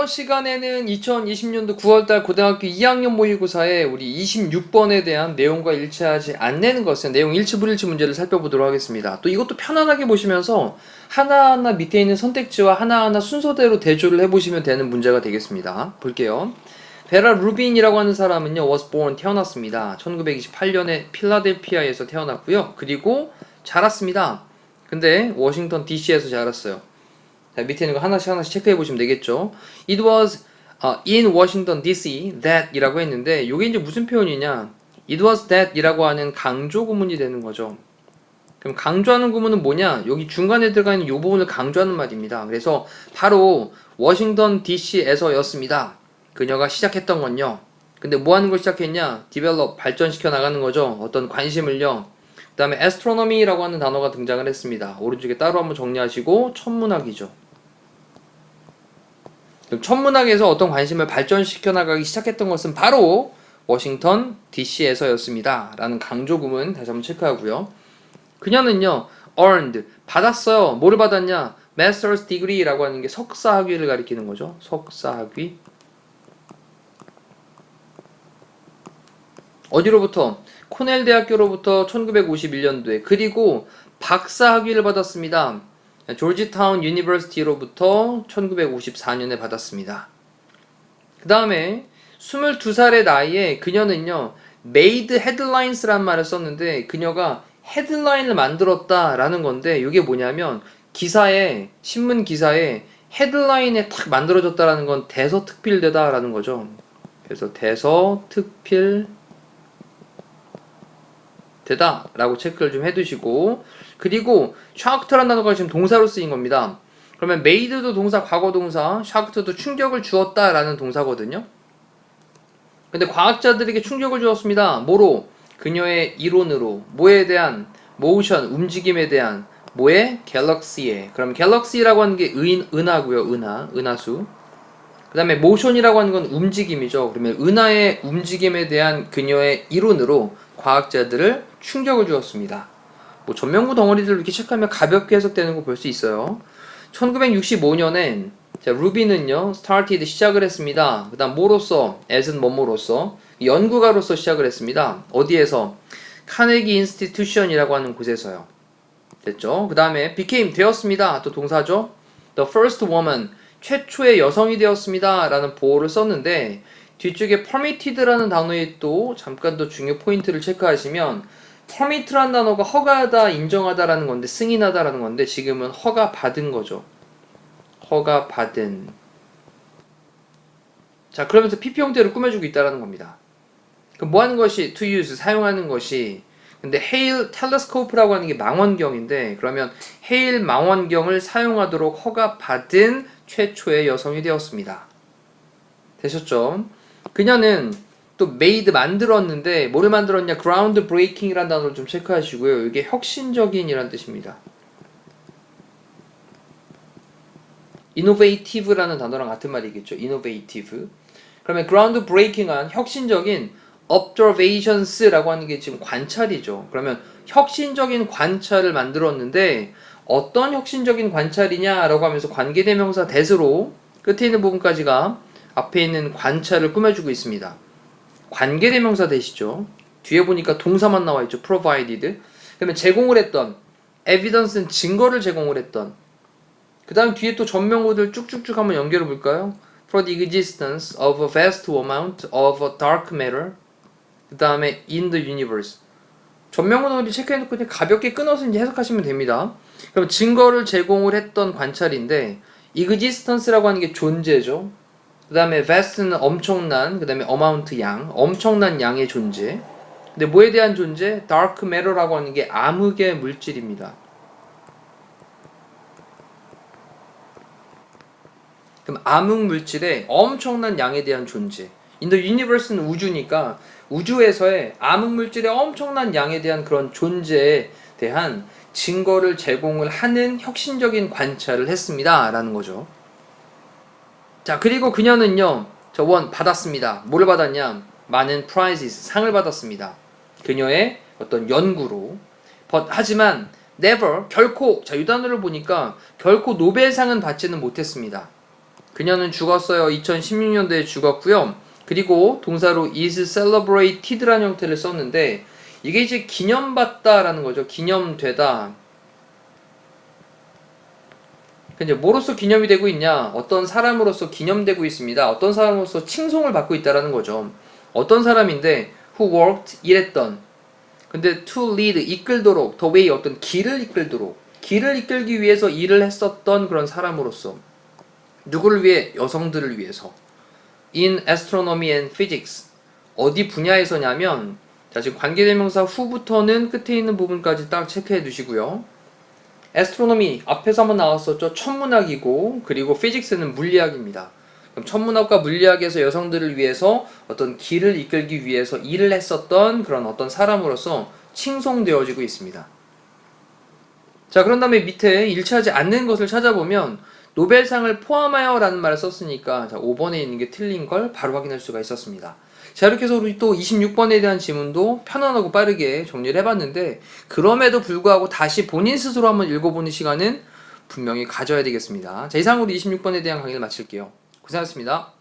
이번 시간에는 2020년도 9월달 고등학교 2학년 모의고사에 우리 26번에 대한 내용과 일치하지 않는 것은 내용 일치 불일치 문제를 살펴보도록 하겠습니다. 또 이것도 편안하게 보시면서 하나하나 밑에 있는 선택지와 하나하나 순서대로 대조를 해보시면 되는 문제가 되겠습니다. 볼게요. 베라 루빈이라고 하는 사람은요, was born 태어났습니다. 1928년에 필라델피아에서 태어났고요. 그리고 자랐습니다. 근데 워싱턴 DC에서 자랐어요. 자, 밑에 있는 거 하나씩 하나씩 체크해 보시면 되겠죠. It was uh, in Washington D.C. that 이라고 했는데 이게 이제 무슨 표현이냐? It was that 이라고 하는 강조 구문이 되는 거죠. 그럼 강조하는 구문은 뭐냐? 여기 중간에 들어가 있는 이 부분을 강조하는 말입니다. 그래서 바로 워싱턴 D.C.에서였습니다. 그녀가 시작했던 건요. 근데 뭐 하는 걸 시작했냐? 디벨롭 발전시켜 나가는 거죠. 어떤 관심을요. 그 다음에 astronomy라고 하는 단어가 등장을 했습니다. 오른쪽에 따로 한번 정리하시고 천문학이죠. 천문학에서 어떤 관심을 발전시켜 나가기 시작했던 것은 바로 워싱턴 DC에서였습니다. 라는 강조구문 다시 한번 체크하고요. 그녀는요, earned, 받았어요. 뭐를 받았냐? master's degree라고 하는 게 석사 학위를 가리키는 거죠. 석사 학위. 어디로부터? 코넬 대학교로부터 1951년도에 그리고 박사 학위를 받았습니다. 조지타운 유니버시티로부터 1954년에 받았습니다. 그 다음에 22살의 나이에 그녀는요, made headlines란 말을 썼는데 그녀가 헤드라인을 만들었다라는 건데 이게 뭐냐면 기사에 신문 기사에 헤드라인에 탁 만들어졌다라는 건 대서특필되다라는 거죠. 그래서 대서특필 되다라고 체크를 좀 해두시고 그리고 샤크트라는 단어가 지금 동사로 쓰인 겁니다. 그러면 made도 동사 과거 동사, 샤크트도 충격을 주었다라는 동사거든요. 근데 과학자들에게 충격을 주었습니다. 뭐로? 그녀의 이론으로 뭐에 대한 모션 움직임에 대한 뭐에 갤럭시에 그럼 갤럭시라고 하는 게 은, 은하고요 은하 은하수 그 다음에 모션이라고 하는 건 움직임이죠 그러면 은하의 움직임에 대한 그녀의 이론으로 과학자들을 충격을 주었습니다 뭐 전명구 덩어리들 이렇게 체크하면 가볍게 해석되는 거 볼 수 있어요 1965년엔 자, 루비는요, started 시작을 했습니다. 그 다음 뭐로서? as은 뭐뭐로서? 연구가로서 시작을 했습니다. 어디에서? 카네기 인스티튜션이라고 하는 곳에서요. 됐죠? 그 다음에 became 되었습니다. 또 동사죠? the first woman 최초의 여성이 되었습니다. 라는 보호를 썼는데 뒤쪽에 permitted라는 단어에 또 잠깐 더 중요 포인트를 체크하시면 permit라는 단어가 허가하다, 인정하다라는 건데 승인하다라는 건데 지금은 허가 받은 거죠. 허가 받은 자 그러면서 PP 형태를 꾸며주고 있다라는 겁니다. 그럼 뭐 하는 것이 to use 사용하는 것이 근데 헤일 텔레스코프라고 하는 게 망원경인데 그러면 헤일 망원경을 사용하도록 허가 받은 최초의 여성이 되었습니다. 되셨죠? 그녀는 또 made 만들었는데 뭐를 만들었냐? ground breaking이라는 단어를 좀 체크하시고요. 이게 혁신적인이란 뜻입니다. innovative라는 단어랑 같은 말이겠죠. innovative. 그러면 ground breaking한 혁신적인 observations라고 하는 게 지금 관찰이죠. 그러면 혁신적인 관찰을 만들었는데 어떤 혁신적인 관찰이냐라고 하면서 관계대명사 that으로 끝에 있는 부분까지가 앞에 있는 관찰을 꾸며주고 있습니다. 관계대명사 that이죠. 뒤에 보니까 동사만 나와 있죠. provided. 그러면 제공을 했던 evidence는 증거를 제공을 했던 그 다음 뒤에 또 전명구들 쭉쭉쭉 한번 연결해 볼까요? For the existence of a vast amount of dark matter. 그 다음에 in the universe. 전명구들이 체크해놓고 가볍게 끊어서 이제 해석하시면 됩니다. 그럼 증거를 제공을 했던 관찰인데 existence라고 하는 게 존재죠. 그 다음에 vast는 엄청난, 그 다음에 amount 양, 엄청난 양의 존재. 근데 뭐에 대한 존재? dark matter라고 하는 게 암흑의 물질입니다. 그럼 암흑 물질의 엄청난 양에 대한 존재. 인더 유니버스는 우주니까 우주에서의 암흑 물질의 엄청난 양에 대한 그런 존재에 대한 증거를 제공을 하는 혁신적인 관찰을 했습니다. 라는 거죠. 자, 그리고 그녀는요, 저원 받았습니다. 뭘 받았냐? 많은 prizes 상을 받았습니다. 그녀의 어떤 연구로. But, 하지만 never 결코 자이 단어를 보니까 결코 노벨상은 받지는 못했습니다. 그녀는 죽었어요. 2016년도에 죽었고요. 그리고 동사로 is celebrated라는 형태를 썼는데 이게 이제 기념받다라는 거죠. 기념되다. 근데 뭐로서 기념이 되고 있냐? 어떤 사람으로서 기념되고 있습니다. 어떤 사람으로서 칭송을 받고 있다라는 거죠. 어떤 사람인데 who worked 일했던 근데 to lead 이끌도록 the way 어떤 길을 이끌도록 길을 이끌기 위해서 일을 했었던 그런 사람으로서 누구를 위해 여성들을 위해서 in astronomy and physics 어디 분야에서냐면 자 지금 관계대명사 후부터는 끝에 있는 부분까지 딱 체크해 두시고요. astronomy 앞에서 한번 나왔었죠. 천문학이고 그리고 physics는 물리학입니다. 그럼 천문학과 물리학에서 여성들을 위해서 어떤 길을 이끌기 위해서 일을 했었던 그런 어떤 사람으로서 칭송되어지고 있습니다. 자, 그런 다음에 밑에 일치하지 않는 것을 찾아보면 노벨상을 포함하여 라는 말을 썼으니까 자, 5번에 있는 게 틀린 걸 바로 확인할 수가 있었습니다. 자, 이렇게 해서 우리 또 26번에 대한 지문도 편안하고 빠르게 정리를 해봤는데 그럼에도 불구하고 다시 본인 스스로 한번 읽어보는 시간은 분명히 가져야 되겠습니다. 자, 이상으로 26번에 대한 강의를 마칠게요. 고생하셨습니다.